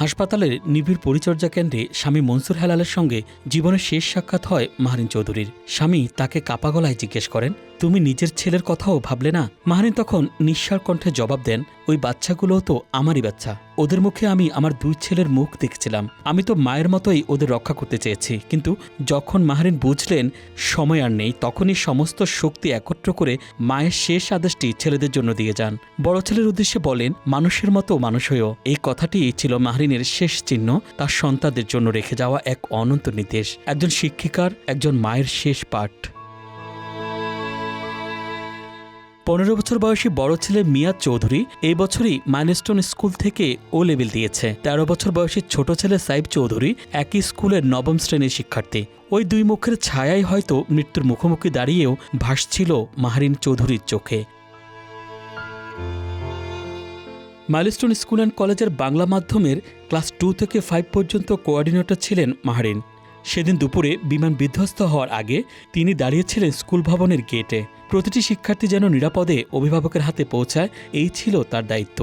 হাসপাতালের নিবিড় পরিচর্যা কেন্দ্রে স্বামী মনসুর হেলালের সঙ্গে জীবনের শেষ সাক্ষাৎ হয় মাহারিন চৌধুরীর। স্বামী তাকে কাপা গলায় জিজ্ঞেস করেন তুমি নিজের ছেলের কথাও ভাবলে না? মাহারিন তখন নিঃস্বার কণ্ঠে জবাব দেন, ওই বাচ্চাগুলোও তো আমারই বাচ্চা। ওদের মুখে আমি আমার দুই ছেলের মুখ দেখছিলাম। আমি তো মায়ের মতোই ওদের রক্ষা করতে চেয়েছি। কিন্তু যখন মাহারিন বুঝলেন সময় আর নেই, তখনই সমস্ত শক্তি একত্র করে মায়ের শেষ আদেশটি ছেলেদের জন্য দিয়ে যান। বড় ছেলের উদ্দেশ্যে বলেন, মানুষের মতো মানুষ হয়েও। এই কথাটি ছিল মাহারিনের শেষ চিহ্ন। তার সন্তানদের জন্য রেখে যাওয়া এক অনন্ত নির্দেশ। একজন শিক্ষিকার, একজন মায়ের শেষ পাঠ। পনেরো বছর বয়সী বড় ছেলে মিয়াদ চৌধুরী এই বছরই মাইলস্টোন স্কুল থেকে ও লেভেল দিয়েছে। তেরো বছর বয়সী ছোট ছেলে সাইব চৌধুরী একই স্কুলের নবম শ্রেণির শিক্ষার্থী। ওই দুই মুখের ছায়াই হয়তো মৃত্যুর মুখোমুখি দাঁড়িয়েও ভাসছিল মাহারিন চৌধুরীর চোখে। মাইলস্টোন স্কুল অ্যান্ড কলেজের বাংলা মাধ্যমের ক্লাস টু থেকে ফাইভ পর্যন্ত কোঅর্ডিনেটর ছিলেন মাহারিন। সেদিন দুপুরে বিমান বিধ্বস্ত হওয়ার আগে তিনি দাঁড়িয়েছিলেন স্কুল ভবনের গেটে। প্রতিটি শিক্ষার্থী যেন নিরাপদে অভিভাবকের হাতে পৌঁছায়, এই ছিল তার দায়িত্ব।